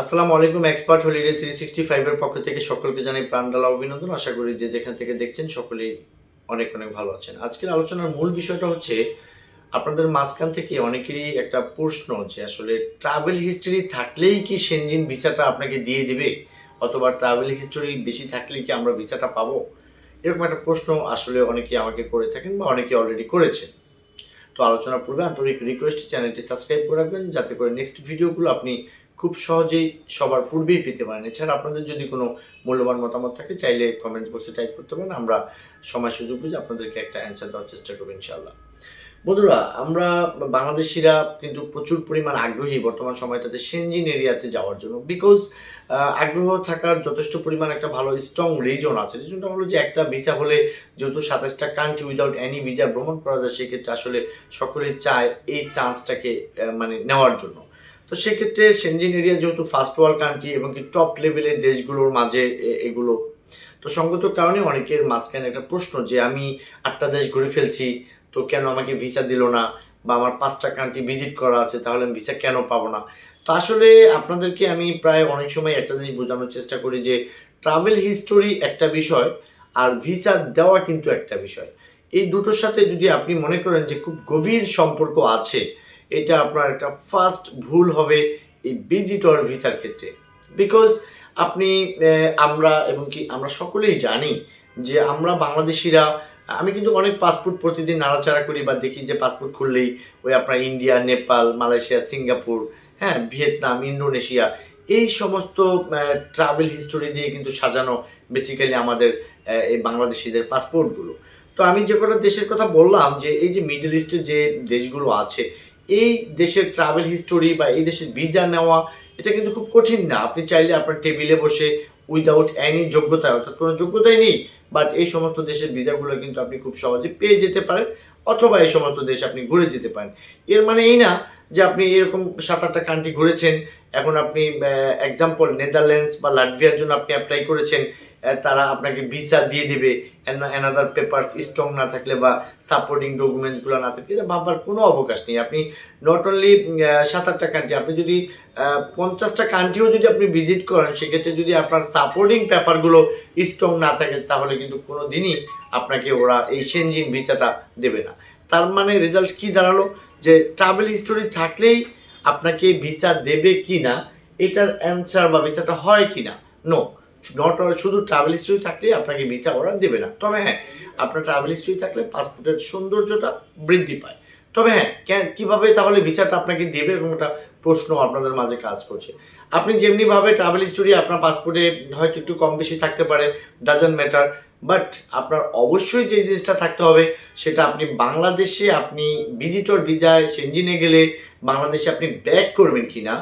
আসসালামু আলাইকুম expert holiday three sixty ফাইভের পক্ষ থেকে সকলকে জানাই প্রাণডালা অভিনন্দন। আশা করি যে যেখান থেকে দেখছেন সকলেই অনেক অনেক ভালো আছেন। আজকের আলোচনার মূল বিষয়টা হচ্ছে, আপনাদের মাঝখান থেকে অনেকেরই একটা প্রশ্ন যে আসলে ট্রাভেল হিস্টরি থাকলেই কি সেনজিন ভিসাটা আপনাকে দিয়ে দিবে? অথবা ট্রাভেল হিস্টোরি বেশি থাকলেই কি আমরা ভিসাটা পাবো? এরকম একটা প্রশ্ন আসলে অনেকে আমাকে করে থাকেন বা অনেকে অলরেডি করেছেন। তো আলোচনা পূর্বে আন্তরিক রিকোয়েস্ট চ্যানেলটি সাবস্ক্রাইব করে রাখবেন, যাতে করে নেক্সট ভিডিওগুলো আপনি খুব সহজেই সবার পূর্বেই পেতে পারেন। এছাড়া আপনাদের যদি কোনো মূল্যবান মতামত থাকে, চাইলে কমেন্ট বক্সে টাইপ করতে পারেন। আমরা সময় সুযোগ বুঝে আপনাদেরকে একটা অ্যান্সার দেওয়ার চেষ্টা করব ইনশাল্লাহ বন্ধুরা, আমরা বাংলাদেশিরা কিন্তু প্রচুর পরিমাণ আগ্রহী বর্তমান সময়টাতে সেনজিন এরিয়াতে যাওয়ার জন্য। বিকজ আগ্রহ থাকার যথেষ্ট পরিমাণ একটা ভালো স্ট্রং রিজন আছে। রিজনটা হলো যে একটা ভিসা হলে যেহেতু সাতাশটা কান্ট্রি উইদাউট এনি ভিসা ভ্রমণ করা যায়, সেক্ষেত্রে আসলে সকলে চায় এই চান্সটাকে মানে নেওয়ার জন্য। তো সেক্ষেত্রে সেনজিন এরিয়া যেহেতু ফার্স্ট ওয়ার্ল্ড কান্ট্রি এবং কি টপ লেভেলের দেশগুলোর মাঝে এগুলো, তো সঙ্গত কারণে অনেকের মাঝখানে একটা প্রশ্ন যে আমি আটটা দেশ ঘুরে ফেলছি, তো কেন আমাকে ভিসা দিল না বা আমার পাঁচটা কান্ট্রি ভিজিট করা আছে, তাহলে আমি ভিসা কেন পাবো না? তো আসলে আপনাদেরকে আমি প্রায় অনেক সময় একটা জিনিস বোঝানোর চেষ্টা করি যে ট্রাভেল হিস্টোরি একটা বিষয় আর ভিসা দেওয়া কিন্তু একটা বিষয়। এই দুটোর সাথে যদি আপনি মনে করেন যে খুব গভীর সম্পর্ক আছে এটা আপনার একটা ফার্স্ট ভুল হবে এই ভিজিটর ভিসার ক্ষেত্রে। বিকজ আপনি আমরা এবং কি আমরা সকলেই জানি যে আমরা বাংলাদেশিরা, আমি কিন্তু অনেক পাসপোর্ট প্রতিদিন নাড়াচাড়া করি বা দেখি যে পাসপোর্ট খুললেই ওই আপনার ইন্ডিয়া নেপাল মালয়েশিয়া সিঙ্গাপুর হ্যাঁ ভিয়েতনাম ইন্দোনেশিয়া এই সমস্ত ট্রাভেল হিস্টোরি দিয়ে কিন্তু সাজানো বেসিক্যালি আমাদের এই বাংলাদেশিদের পাসপোর্টগুলো তো আমি যে কটা দেশের কথা বললাম যে এই যে মিডল ইস্টে যে দেশগুলো আছে এই দেশের ট্রাভেল হিস্টোরি বা এই দেশের ভিসা নেওয়া, এটা কিন্তু খুব কঠিন না। আপনি চাইলে আপনার টেবিলে বসে উইদাউট এনি যোগ্যতা, অর্থাৎ কোনো যোগ্যতাই নেই বাট এই সমস্ত দেশের ভিসাগুলো কিন্তু আপনি খুব সহজে পেয়ে যেতে পারেন, অথবা এই সমস্ত দেশ আপনি ঘুরে যেতে পারেন। এর মানে এই না যে আপনি এরকম সাত আটটা কান্ট্রি ঘুরেছেন, এখন আপনি এক্সাম্পল নেদারল্যান্ডস বা লাটভিয়ার জন্য আপনি অ্যাপ্লাই করেছেন তারা আপনাকে ভিসা দিয়ে দেবে। অ্যানাদার পেপারস স্ট্রং না থাকলে বা সাপোর্টিং ডকুমেন্টসগুলো না থাকলে, এটা ভাববার কোনো অবকাশ নেই। আপনি নট অনলি সাত আটটা কান্ট্রি আপনি যদি পঞ্চাশটা কান্ট্রিও যদি আপনি ভিজিট করেন, সেক্ষেত্রে যদি আপনার সাপোর্টিং পেপারগুলো স্ট্রং না থাকে, তাহলে কিন্তু কোনো দিনই আপনাকে ওরা এই সেনজিন ভিসাটা দেবে না। তার মানে রেজাল্ট কি দাঁড়াল? যে ট্রাভেল হিস্টোরি থাকলেই আপনাকে ভিসা দেবে কি না এটার অ্যান্সার বা ভিসাটা হয় কি না নো নট শুধু ট্রাভেল হিস্ট্রি থাকলেই আপনাকে ভিসা ওরা দেবে না। তবে হ্যাঁ আপনার ট্রাভেল হিস্ট্রি থাকলে পাসপোর্টের সৌন্দর্যটা বৃদ্ধি পায়। তবে হ্যাঁ কেন, কীভাবে তাহলে ভিসাটা আপনাকে দেবে এবং একটা প্রশ্ন আপনাদের মাঝে কাজ করছে। আপনি যেমনিভাবে ট্রাভেল হিস্টোরি আপনার পাসপোর্টে হয়তো একটু কম বেশি থাকতে পারে ডাজন্ট ম্যাটার বাট আপনার অবশ্যই যে জিনিসটা থাকতে হবে, সেটা আপনি বাংলাদেশে আপনি ভিজিটর ভিসায় সেঞ্জিনে গেলে বাংলাদেশে আপনি ব্যাক করবেন কিনা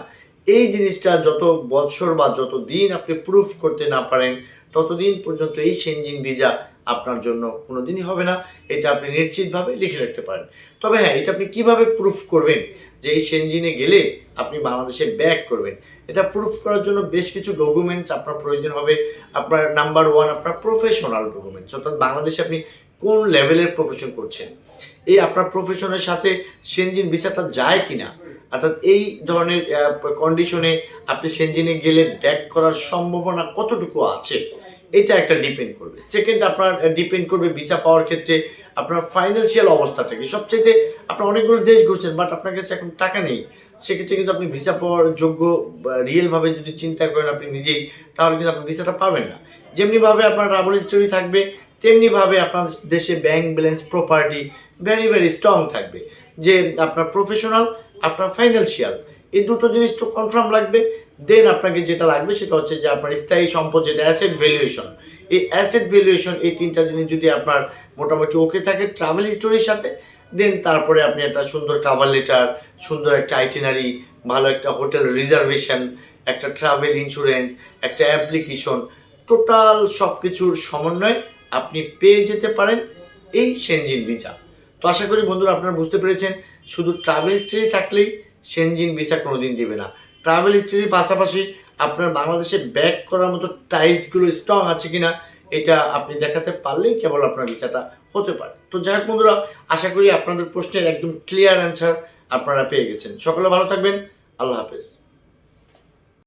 এই জিনিসটা যত বৎসর বা যত দিন আপনি প্রুফ করতে না পারেন, ততদিন পর্যন্ত এই সেনজিন ভিসা আপনার জন্য কোনোদিনই হবে না। এটা আপনি নিশ্চিতভাবে লিখে রাখতে পারেন। তবে হ্যাঁ এটা আপনি কীভাবে প্রুফ করবেন যে এই সেনজিনে গেলে আপনি বাংলাদেশে ব্যাক করবেন? এটা প্রুফ করার জন্য বেশ কিছু ডকুমেন্টস আপনার প্রয়োজন হবে। আপনার নাম্বার ওয়ান আপনার প্রফেশনাল ডকুমেন্টস অর্থাৎ বাংলাদেশে আপনি কোন লেভেলের প্রফেশন করছেন? এই আপনার প্রফেশনের সাথে সেনজিন ভিসাটা যায় কিনা? অর্থাৎ এই ধরনের কন্ডিশনে আপনি সেনজিনে গেলে ব্যাক করার সম্ভাবনা কতটুকু আছে? এটা একটা ডিপেন্ড করবে। সেকেন্ড আপনার ডিপেন্ড করবে ভিসা পাওয়ার ক্ষেত্রে আপনার ফাইন্যান্সিয়াল অবস্থাটা কি সবচেয়ে আপনার অনেকগুলো দেশ ঘুরছেন বাট আপনার কাছে এখন টাকা নেই। সেক্ষেত্রে কিন্তু আপনি ভিসা পাওয়ার যোগ্য রিয়েলভাবে যদি চিন্তা করেন আপনি নিজেই, তাহলে কিন্তু আপনি ভিসাটা পাবেন না। যেমনিভাবে আপনার ট্রাভেল হিস্টোরি থাকবে, তেমনিভাবে আপনার দেশে bank balance property very very strong থাকবে। যে আপনার প্রফেশনাল আপনার ফাইন্যান্সিয়াল এই দুটো জিনিস তো কনফার্ম লাগবে। দেন আপনাকে যেটা লাগবে সেটা হচ্ছে যে আপনার স্থায়ী সম্পদ যেটা অ্যাসেট ভ্যালুয়েশন এই অ্যাসেট ভ্যালুয়েশন এই তিনটা জিনিস যদি আপনার মোটামুটি ওকে থাকে ট্রাভেল হিস্টোরির সাথে দেন তারপরে আপনি একটা সুন্দর কাভার লেটার সুন্দর একটা আইটিনারি ভালো একটা হোটেল রিজার্ভেশন একটা ট্রাভেল ইন্স্যুরেন্স একটা অ্যাপ্লিকেশন টোটাল সব কিছুর সমন্বয় আপনি পেয়ে যেতে পারেন এই সেনজিন ভিসা তো আশা করি বন্ধুরা আপনারা বুঝতে পেরেছেন শুধু ট্রাভেল হিস্ট্রি থাকলেই সেনজিন ভিসা কোনোদিন দেবে না। ট্রাভেল হিস্ট্রির পাশাপাশি আপনার বাংলাদেশে ব্যাক করার মতো টাইলসগুলো স্ট্রং আছে কিনা, এটা আপনি দেখাতে পারলেই কেবল আপনার ভিসাটা হতে পারে। তো যাই হোক বন্ধুরা, আশা করি আপনাদের প্রশ্নের একদম ক্লিয়ার অ্যান্সার আপনারা পেয়ে গেছেন। সকলে ভালো থাকবেন, আল্লাহ হাফেজ।